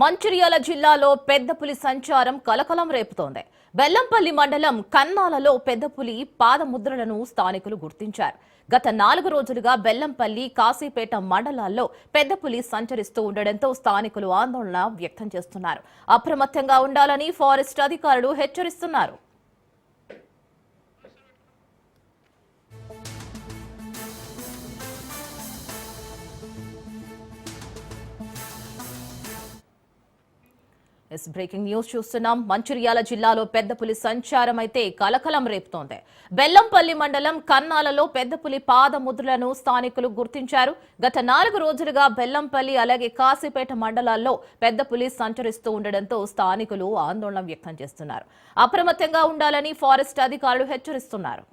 మంచిర్యాల జిల్లాలో పెద్దపులి సంచారం కలకలం రేపుతోంది. బెల్లంపల్లి మండలం కన్నాలలో పెద్దపులి పాదముద్రలను స్థానికులు గుర్తించారు. గత నాలుగు రోజులుగా బెల్లంపల్లి కాశీపేట మండలాల్లో పెద్దపులి సంచరిస్తూ ఉండడంతో స్థానికులు ఆందోళన వ్యక్తం చేస్తున్నారు. అప్రమత్తంగా ఉండాలని ఫారెస్ట్ అధికారులు హెచ్చరిస్తున్నారు. ఎస్ బ్రేకింగ్ న్యూస్ చూస్తున్నాం. మంచిర్యాల జిల్లాలో పెద్ద పులి సంచారం అయితే కలకలం రేపుతోంది. బెల్లంపల్లి మండలం కన్నాలలో పెద్ద పులి పాదముద్రలను స్థానికులు గుర్తించారు. గత నాలుగు రోజులుగా బెల్లంపల్లి అలాగే కాశీపేట మండలాల్లో పెద్ద పులి సంచరిస్తూ ఉండడంతో స్థానికులు ఆందోళన వ్యక్తం చేస్తున్నారు. అప్రమత్తంగా ఉండాలని ఫారెస్ట్ అధికారులు హెచ్చరిస్తున్నారు.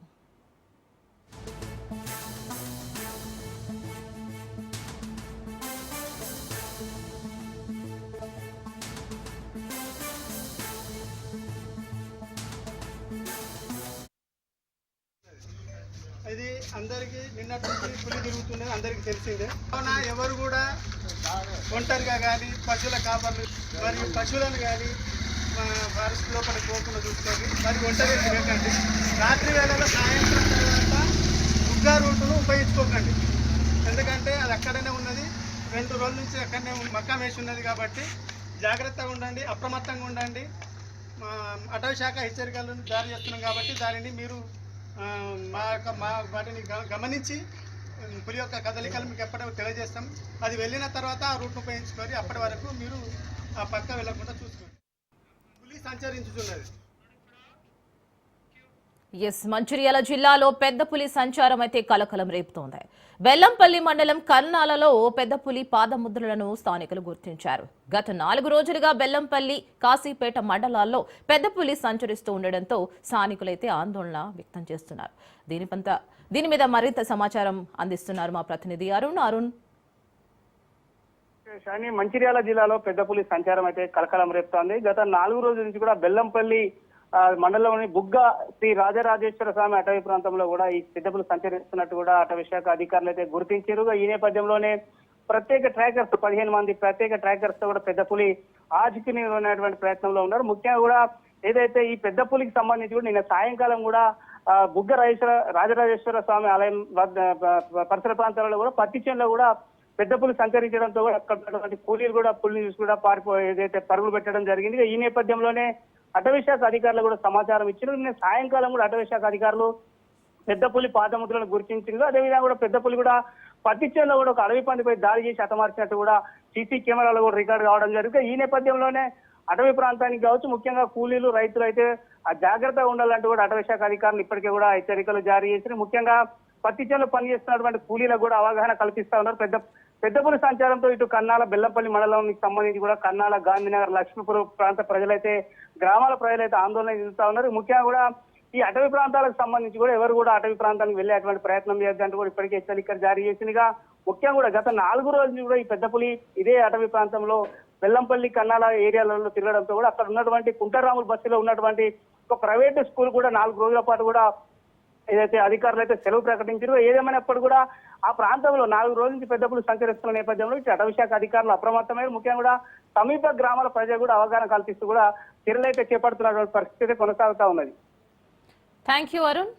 అందరికీ నిన్నటి నుంచి పులి తిరుగుతున్నది అందరికీ తెలిసిందే. కావున ఎవరు కూడా ఒంటరిగా కానీ పశువుల కాపర్లు మరియు పశువులను కానీ మా ఫారెస్ట్ లోపల పోకుండా చూసుకోండి. మరి ఒంటరిగా తిరగకండి. రాత్రి వేళలో సాయంత్రం తర్వాత దుర్గా రూటును ఉపయోగించుకోకండి. ఎందుకంటే అది అక్కడనే ఉన్నది. రెండు రోజుల నుంచి అక్కడనే మక్కం వేసి ఉన్నది కాబట్టి జాగ్రత్తగా ఉండండి అప్రమత్తంగా ఉండండి. మా అటవీ శాఖ హెచ్చరికలను జారీ చేస్తున్నాం కాబట్టి దానిని మీరు మా యొక్క మా వాటిని గ- గమనించి పులి యొక్క కదలికలు మీకు ఎప్పటికీ తెలియజేస్తాం. అది వెళ్ళిన తర్వాత ఆ రూట్ను ఉపయోగించుకొని అప్పటి వరకు మీరు ఆ పక్క వెళ్ళకుండా చూసుకోండి. పులి సంచరించుతున్నది ఎస్ మంచిర్యాల జిల్లాలో పెద్ద పులి సంచారం అయితే కలకలం రేపుతోంది. బెల్లంపల్లి మండలం కర్నాలలో పెద్ద పులి పాదముద్రలను స్థానికులు గుర్తించారు. గత నాలుగు రోజులుగా బెల్లంపల్లి కాశీపేట మండలాల్లో పెద్ద పులి సంచరిస్తూ ఉండడంతో స్థానికులైతే ఆందోళన వ్యక్తం చేస్తున్నారు. దీనిపంత దీని మీద మరింత సమాచారం అందిస్తున్నారు మా ప్రతినిధి అరుణ్. అరుణ్. కానీ మంచిర్యాల జిల్లాలో పెద్ద పులి సంచారం అయితే కలకలం రేపుతోంది. గత నాలుగు రోజుల నుంచి కూడా బెల్లంపల్లి మండలంలోని బుగ్గ శ్రీ రాజరాజేశ్వర స్వామి అటవీ ప్రాంతంలో కూడా ఈ పెద్ద సంచరిస్తున్నట్టు కూడా అటవీ శాఖ అధికారులు అయితే గుర్తించారు. ఈ నేపథ్యంలోనే ప్రత్యేక ట్రాకర్స్ పదిహేను మంది ప్రత్యేక ట్రాకర్స్తో కూడా పెద్ద పులి ఆచుకుని ఉన్నటువంటి ప్రయత్నంలో ఉన్నారు. ముఖ్యంగా కూడా ఏదైతే ఈ పెద్ద పులికి సంబంధించి కూడా నిన్న సాయంకాలం కూడా ఆ, బుగ్గ రాజేశ్వర రాజరాజేశ్వర స్వామి ఆలయం వద్ద పరిసర ప్రాంతాలలో కూడా పత్తి చేనులో కూడా పెద్ద పులి సంచరించడంతో కూడా అక్కడ కూలీలు కూడా పులిని చూసి కూడా పారిపోయి ఏదైతే పరుగులు పెట్టడం జరిగింది. ఈ నేపథ్యంలోనే అటవీశాఖ అధికారులు కూడా సమాచారం ఇచ్చారు. నిన్న సాయంకాలం కూడా అటవీశాఖ అధికారులు పెద్ద పాదముద్రలను గుర్తించింది అదేవిధంగా కూడా పెద్ద కూడా కూడా పత్తిచేలో కూడా ఒక అడవి పందిపై దాడి చేసి హతమార్చినట్టు కూడా సీసీ కెమెరాలో కూడా రికార్డు కావడం జరిగింది. ఈ నేపథ్యంలోనే అటవీ ప్రాంతానికి కావచ్చు ముఖ్యంగా కూలీలు రైతులు అయితే ఆ జాగ్రత్తగా ఉండాలంటూ కూడా అటవీ శాఖ అధికారులు ఇప్పటికే కూడా హెచ్చరికలు జారీ చేసి ముఖ్యంగా పత్తి చేనులో పనిచేస్తున్నటువంటి కూలీలకు కూడా అవగాహన కల్పిస్తా ఉన్నారు. పెద్ద పెద్దపల్లి సంచారంతో ఇటు కన్నాల బెల్లంపల్లి మండలానికి సంబంధించి కూడా కన్నాల గాంధీనగర్ లక్ష్మీపురం ప్రాంత ప్రజలైతే గ్రామాల ప్రజలైతే ఆందోళన చెందుతా ఉన్నారు. ముఖ్యంగా కూడా ఈ అటవీ ప్రాంతాలకు సంబంధించి కూడా ఎవరు కూడా అటవీ ప్రాంతానికి వెళ్ళేటువంటి ప్రయత్నం చేయొద్దంటూ కూడా ఇప్పటికే హెచ్చరికలు జారీ చేసిందిగా ముఖ్యంగా కూడా గత నాలుగు రోజులు కూడా ఈ పెద్దపులి ఇదే అటవీ ప్రాంతంలో బెల్లంపల్లి కన్నాల ఏరియాలలో తిరగడంతో కూడా అక్కడ ఉన్నటువంటి కుంటరాముల బస్సులో ఉన్నటువంటి ఒక ప్రైవేట్ స్కూల్ కూడా నాలుగు రోజుల పాటు కూడా ఏదైతే అధికారులు అయితే సెలవు ప్రకటించారు ఏదేమైనప్పుడు కూడా ఆ ప్రాంతంలో నాలుగు రోజుల నుంచి పెద్దప్పుడు సంచరిస్తున్న నేపథ్యంలో ఇటు అధికారులు అప్రమత్తమైన ముఖ్యంగా కూడా సమీప గ్రామాల ప్రజలు కూడా అవగాహన కల్పిస్తూ కూడా చర్యలు అయితే చేపడుతున్నటువంటి పరిస్థితి కొనసాగుతా ఉన్నది. Thank you Arun